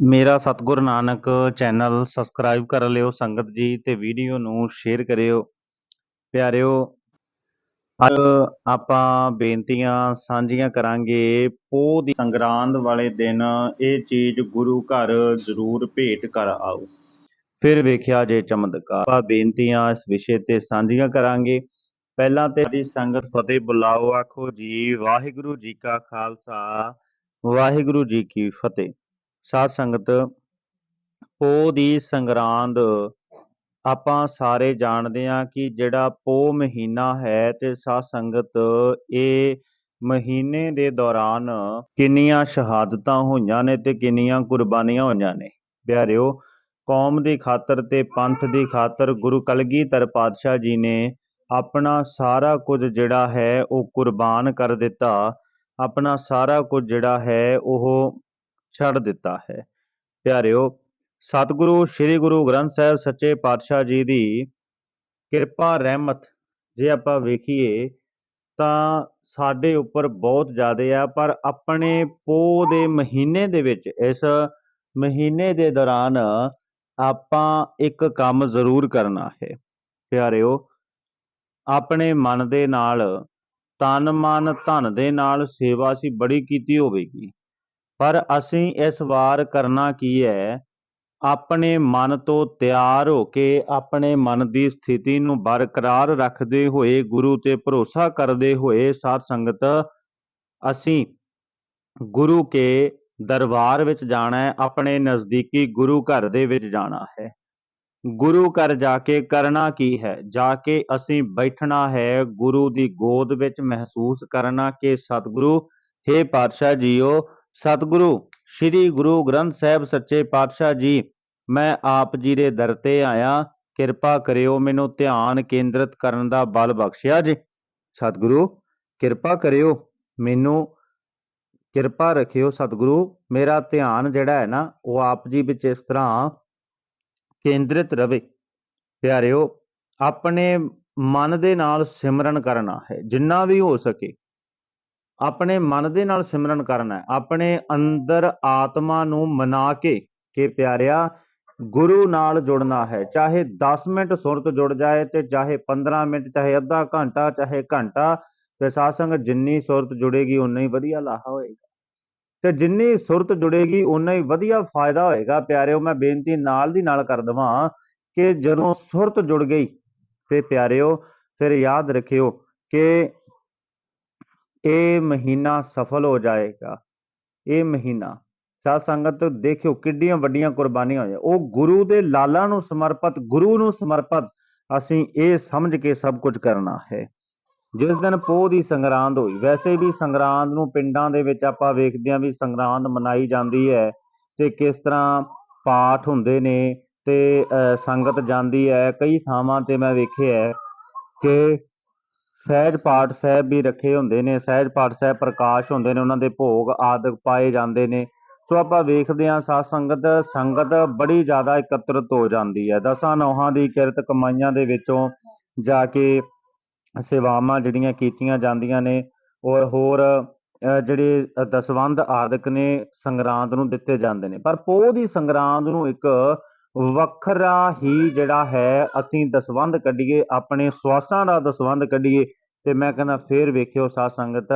ਮੇਰਾ ਸਤਿਗੁਰ Nanak channel subscribe ਕਰ ਲਿਓ, ਸੰਗਤ ਜੀ ਤੇ ਵੀਡੀਓ ਨੂੰ ਸ਼ੇਅਰ ਕਰਿਓ। ਪਿਆਰਿਓ, ਅੱਜ ਆਪਾਂ ਬੇਨਤੀਆਂ ਸਾਂਝੀਆਂ ਕਰਾਂਗੇ ਪੋਹ ਦੀ ਸੰਗਰਾਂਦ ਵਾਲੇ ਦਿਨ, ਇਹ ਚੀਜ਼ ਗੁਰੂ ਘਰ ਜ਼ਰੂਰ ਭੇਟ ਕਰ ਆਓ। ਫਿਰ ਵੇਖਿਆ ਜੇ ਚਮਤਕਾਰ। ਆਪਾਂ ਬੇਨਤੀਆਂ ਇਸ ਵਿਸ਼ੇ ਤੇ ਸਾਂਝੀਆਂ ਕਰਾਂਗੇ। ਪਹਿਲਾਂ ਤੇ ਸਾਡੀ ਸੰਗਤ ਫਤਿਹ ਬੁਲਾਓ, ਆਖੋ ਜੀ, ਵਾਹਿਗੁਰੂ ਜੀ ਕਾ ਖਾਲਸਾ, ਵਾਹਿਗੁਰੂ ਜੀ ਕੀ ਫਤਿਹ। ਸਾਧ ਸੰਗਤ, ਪੋਹ ਦੀ ਸੰਗਰਾਂਦ ਆਪਾਂ ਸਾਰੇ ਜਾਣਦੇ ਹਾਂ ਕਿ ਜਿਹੜਾ ਪੋਹ ਮਹੀਨਾ ਹੈ ਤੇ ਸਾਧ ਸੰਗਤ ਇਹ ਮਹੀਨੇ ਦੇ ਦੌਰਾਨ ਕਿੰਨੀਆਂ ਸ਼ਹਾਦਤਾਂ ਹੋਈਆਂ ਨੇ ਤੇ ਕਿੰਨੀਆਂ ਕੁਰਬਾਨੀਆਂ ਹੋਈਆਂ ਨੇ। ਪਿਆਰਿਓ, ਕੌਮ ਦੀ ਖਾਤਰ ਤੇ ਪੰਥ ਦੀ ਖਾਤਰ ਗੁਰੂ ਕਲਗੀਧਰ ਪਾਤਸ਼ਾਹ ਜੀ ਨੇ ਆਪਣਾ ਸਾਰਾ ਕੁਝ ਜਿਹੜਾ ਹੈ ਉਹ ਕੁਰਬਾਨ ਕਰ ਦਿੱਤਾ। ਆਪਣਾ ਸਾਰਾ ਕੁਝ ਜਿਹੜਾ ਹੈ ਉਹ ਛੱਡ ਦਿੱਤਾ ਹੈ। ਪਿਆਰਿਓ, ਸਤਿਗੁਰੂ, ਸ੍ਰੀ ਗੁਰੂ ਗ੍ਰੰਥ ਸਾਹਿਬ ਸੱਚੇ ਪਾਤਸ਼ਾਹ ਜੀ ਦੀ ਕਿਰਪਾ, ਰਹਿਮਤ ਜੇ ਆਪਾਂ ਵੇਖੀਏ ਤਾਂ ਸਾਡੇ ਉੱਪਰ ਬਹੁਤ ਜ਼ਿਆਦਾ ਆ, ਪਰ ਆਪਣੇ ਪੋ ਦੇ ਮਹੀਨੇ ਦੇ ਵਿੱਚ, ਇਸ ਮਹੀਨੇ ਦੇ ਦੌਰਾਨ ਆਪਾਂ ਇੱਕ ਕੰਮ ਜ਼ਰੂਰ ਕਰਨਾ ਹੈ। ਪਿਆਰਿਓ, ਆਪਣੇ ਮਨ ਦੇ ਨਾਲ, ਤਨ ਮਨ ਧਨ ਦੇ ਨਾਲ ਸੇਵਾ ਅਸੀਂ ਬੜੀ ਕੀਤੀ ਹੋਵੇਗੀ। ਪਰ ਅਸੀਂ ਇਸ ਵਾਰ ਕਰਨਾ ਕੀ ਹੈ? ਆਪਣੇ ਮਨ ਤੋਂ ਤਿਆਰ ਹੋ ਕੇ ਆਪਣੇ ਮਨ ਦੀ ਸਥਿਤੀ ਨੂੰ ਬਰਕਰਾਰ ਰੱਖਦੇ ਹੋਏ, ਗੁਰੂ ਤੇ ਭਰੋਸਾ ਕਰਦੇ ਹੋਏ ਸਾਧ ਸੰਗਤ, ਅਸੀਂ ਗੁਰੂ ਕੇ ਦਰਬਾਰ ਵਿੱਚ ਜਾਣਾ ਹੈ, ਆਪਣੇ ਨਜ਼ਦੀਕੀ ਗੁਰੂ ਘਰ ਦੇ ਵਿੱਚ ਜਾਣਾ ਹੈ। ਗੁਰੂ ਘਰ ਜਾ ਕੇ ਕਰਨਾ ਕੀ ਹੈ? ਜਾ ਕੇ ਅਸੀਂ ਬੈਠਣਾ ਹੈ, ਗੁਰੂ ਦੀ ਗੋਦ ਵਿੱਚ ਮਹਿਸੂਸ ਕਰਨਾ ਕਿ ਸਤਿਗੁਰੂ हे ਪਾਤਸ਼ਾਹ ਜੀਓ ਸਤਿਗੁਰੂ, ਸ੍ਰੀ ਗੁਰੂ ਗ੍ਰੰਥ ਸਾਹਿਬ ਸੱਚੇ ਪਾਤਸ਼ਾਹ ਜੀ, ਮੈਂ ਆਪ ਜੀ ਦੇ ਦਰ ਤੇ ਆਇਆ, ਕਿਰਪਾ ਕਰਿਓ ਮੈਨੂੰ ਧਿਆਨ ਕੇਂਦਰਿਤ ਕਰਨ ਦਾ ਬਲ ਬਖਸ਼ਿਆ ਜੀ। ਸਤਿਗੁਰੂ, ਕਿਰਪਾ ਕਰਿਓ ਮੈਨੂੰ, ਕਿਰਪਾ ਰੱਖਿਓ ਸਤਿਗੁਰੂ, ਮੇਰਾ ਧਿਆਨ ਜਿਹੜਾ ਹੈ ਨਾ, ਉਹ ਆਪ ਜੀ ਵਿੱਚ ਇਸ ਤਰ੍ਹਾਂ ਕੇਂਦਰਿਤ ਰਵੇ। ਪਿਆਰਿਓ, ਆਪਣੇ ਮਨ ਦੇ ਨਾਲ ਸਿਮਰਨ ਕਰਨਾ ਹੈ, ਜਿੰਨਾ ਵੀ ਹੋ ਸਕੇ। ਆਪਣੇ ਮਨ ਦੇ ਨਾਲ ਸਿਮਰਨ ਕਰਨਾ ਹੈ। ਆਪਣੇ ਅੰਦਰ ਆਤਮਾ ਨੂੰ ਮਨਾ ਕੇ, ਕਿ ਪਿਆਰਿਆ, ਗੁਰੂ ਨਾਲ ਜੁੜਨਾ ਹੈ। ਚਾਹੇ 10 ਮਿੰਟ ਸੁਰਤ ਜੁੜ ਜਾਏ ਤੇ ਚਾਹੇ 15 ਮਿੰਟ, ਚਾਹੇ ਅੱਧਾ ਘੰਟਾ, ਚਾਹੇ ਘੰਟਾ, ਤੇ ਸਾਧ ਸੰਗਤ ਜਿੰਨੀ ਸੁਰਤ ਜੁੜੇਗੀ ਉਨਾ ਹੀ ਵਧੀਆ ਲਾਹਾ ਹੋਏਗਾ। ਤੇ ਜਿੰਨੀ ਸੁਰਤ ਜੁੜੇਗੀ ਉਨਾ ਹੀ ਵਧੀਆ ਫਾਇਦਾ ਹੋਏਗਾ। ਪਿਆਰਿਓ, ਮੈਂ ਬੇਨਤੀ ਨਾਲ ਦੀ ਨਾਲ ਕਰ ਦਵਾਂ ਕਿ ਜਦੋਂ ਸੁਰਤ ਜੁੜ ਗਈ, ਤੇ ਪਿਆਰਿਓ, ਫਿਰ ਯਾਦ ਰੱਖਿਓ ਕਿ ਇਹ ਮਹੀਨਾ ਸਫਲ ਹੋ ਜਾਏਗਾ ਇਹ ਮਹੀਨਾ ਸਾਧ ਸੰਗਤ ਦੇਖਿਓ ਕਿੱਡੀਆਂ ਵੱਡੀਆਂ ਕੁਰਬਾਨੀਆਂ ਹੋਈਆਂ ਉਹ ਗੁਰੂ ਦੇ ਲਾਲਾਂ ਨੂੰ ਸਮਰਪਿਤ ਗੁਰੂ ਨੂੰ ਸਮਰਪਿਤ ਅਸੀਂ ਇਹ ਸਮਝ ਕੇ ਸਭ ਕੁਝ ਕਰਨਾ ਹੈ ਜਿਸ ਦਿਨ ਪੋਹ ਦੀ ਸੰਗਰਾਂਦ ਹੋਈ ਵੈਸੇ ਵੀ ਸੰਗਰਾਂਦ ਨੂੰ ਪਿੰਡਾਂ ਦੇ ਵਿੱਚ ਆਪਾਂ ਵੇਖਦੇ ਹਾਂ ਵੀ ਸੰਗਰਾਂਦ ਮਨਾਈ ਜਾਂਦੀ ਹੈ ਤੇ ਕਿਸ ਤਰ੍ਹਾਂ ਪਾਠ ਹੁੰਦੇ ਨੇ ਤੇ ਅਹ, ਸੰਗਤ ਜਾਂਦੀ ਹੈ ਕਈ ਥਾਵਾਂ ਤੇ ਮੈਂ ਵੇਖਿਆ ਹੈ ਕਿ ਸਹਿਜ ਪਾਠ ਸਾਹਿਬ ਵੀ ਰੱਖੇ ਹੁੰਦੇ ਨੇ, ਸਹਿਜ ਪਾਠ ਸਾਹਿਬ ਪ੍ਰਕਾਸ਼ ਹੁੰਦੇ ਨੇ, ਉਹਨਾਂ ਦੇ ਭੋਗ ਆਦਿਕ ਪਾਏ ਜਾਂਦੇ ਨੇ। ਸੋ ਆਪਾਂ ਵੇਖਦੇ ਹਾਂ, ਸਾਧ ਸੰਗਤ ਸੰਗਤ ਬੜੀ ਜ਼ਿਆਦਾ ਇਕੱਤਰਤ ਹੋ ਜਾਂਦੀ ਹੈ। ਦਸਾਂ ਨੌਹਾਂ ਦੀ ਕਿਰਤ ਕਮਾਈਆਂ ਦੇ ਵਿੱਚੋਂ ਜਾ ਕੇ ਸੇਵਾਵਾਂ ਜਿਹੜੀਆਂ ਕੀਤੀਆਂ ਜਾਂਦੀਆਂ ਨੇ, ਔਰ ਹੋਰ ਜਿਹੜੇ ਦਸਵੰਧ ਆਦਿਕ ਨੇ, ਸੰਗਰਾਂਦ ਨੂੰ ਦਿੱਤੇ ਜਾਂਦੇ ਨੇ। ਪਰ ਪੋਹ ਦੀ ਸੰਗਰਾਂਦ ਨੂੰ ਇੱਕ ਵੱਖਰਾ ਹੀ ਜਿਹੜਾ ਹੈ, ਅਸੀਂ ਦਸਵੰਧ ਕੱਢੀਏ, ਆਪਣੇ ਸਵਾਸਾਂ ਦਾ ਦਸਵੰਧ ਕੱਢੀਏ। ਤੇ ਮੈਂ ਕਹਿੰਦਾ ਫੇਰ ਵੇਖਿਓ ਸਾਧ ਸੰਗਤ,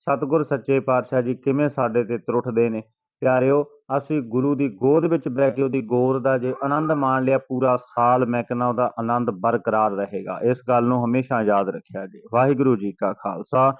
ਸਤਿਗੁਰ ਸੱਚੇ ਪਾਤਸ਼ਾਹ ਜੀ ਕਿਵੇਂ ਸਾਡੇ ਤੇ ਤਰੁੱਠਦੇ ਨੇ। ਪਿਆਰਿਓ, ਅਸੀਂ ਗੁਰੂ ਦੀ ਗੋਦ ਵਿੱਚ ਬਹਿ ਕੇ ਉਹਦੀ ਗੋਦ ਦਾ ਜੇ ਆਨੰਦ ਮਾਣ ਲਿਆ, ਪੂਰਾ ਸਾਲ ਮੈਂ ਕਹਿੰਦਾ ਉਹਦਾ ਆਨੰਦ ਬਰਕਰਾਰ ਰਹੇਗਾ। ਇਸ ਗੱਲ ਨੂੰ ਹਮੇਸ਼ਾ ਯਾਦ ਰੱਖਿਆ ਜੀ। ਵਾਹਿਗੁਰੂ ਜੀ ਕਾ ਖਾਲਸਾ।